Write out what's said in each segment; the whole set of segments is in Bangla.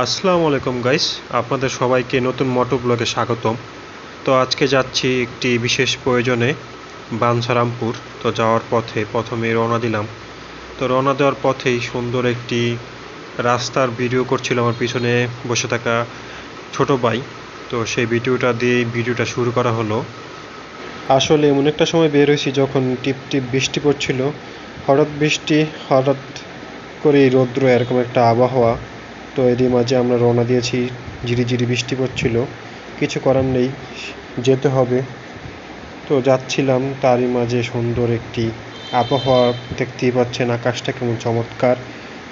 আসসালামু আলাইকুম গাইস আপনাদের সবাইকে নতুন মোটো ব্লগে স্বাগতম। তো আজকে যাচ্ছি একটি বিশেষ প্রয়োজনে বাঞ্ছারামপুর। তো যাওয়ার পথে প্রথমে রওনা দিলাম। তো রওনা দেওয়ার পথেই সুন্দর একটি রাস্তার ভিডিও করছিল আমার পিছনে বসে থাকা ছোট ভাই। তো সেই ভিডিওটা দিয়ে ভিডিওটা শুরু করা হলো। আসলে এমন একটা সময় বের হয়েছি যখন টিপ টিপ বৃষ্টি পড়ছিল। হঠাৎ বৃষ্টি, হঠাৎ করেই রৌদ্র, এরকম একটা আবহাওয়া। তো এরই মাঝে আমরা রওনা দিয়েছি। ঝিরিঝিরি বৃষ্টি পড়ছিল। কিছু করার নেই, যেতে হবে। তো যাচ্ছিলাম, তারই মাঝে সুন্দর একটি আবহাওয়া দেখতেই পাচ্ছেন আকাশটা কেমন চমৎকার।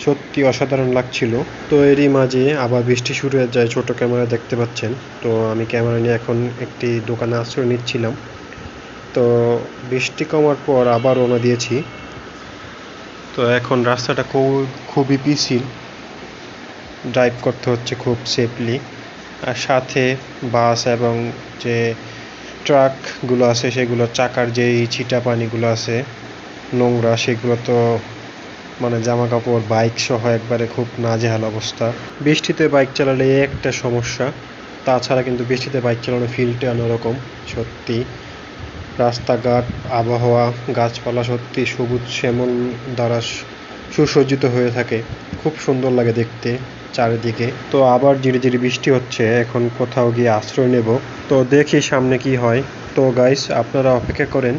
সত্যি অসাধারণ লাগছিল। তো এরই মাঝে আবার বৃষ্টি শুরু হয়ে যায়, ছোট ক্যামেরা দেখতে পাচ্ছেন। তো আমি ক্যামেরা নিয়ে এখন একটি দোকানে আশ্রয় নিচ্ছিলাম। তো বৃষ্টি কমার পর আবার রওনা দিয়েছি। তো এখন রাস্তাটা খুব খুবই পিছিল ড্রাইভ করতে হচ্ছে খুব সেফলি আর সাথে বাস এবং যে ট্রাকগুলো আছে সেগুলোর চাকার যেই ছিটা পানিগুলো আছে, নোংরা, সেগুলো তো মানে জামা কাপড় বাইক সহ একবারে খুব নাজেহাল অবস্থা। বৃষ্টিতে বাইক চালালে একটা সমস্যা, তাছাড়া কিন্তু বৃষ্টিতে বাইক চালানো ফিলটা অন্যরকম, সত্যি। রাস্তাঘাট, আবহাওয়া, গাছপালা সত্যি সবুজ, শ্যামল দ্বারা সুসজ্জিত হয়ে থাকে। খুব সুন্দর লাগে দেখতে। চারিদিকে। তো আবার ধীরে ধীরে বৃষ্টি হচ্ছে, এখন কোথাও গিয়ে আশ্রয় নেব। তো দেখি সামনে কি হয়। তো গাইস আপনারা অপেক্ষা করেন,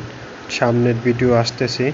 সামনের ভিডিও আসতেছে।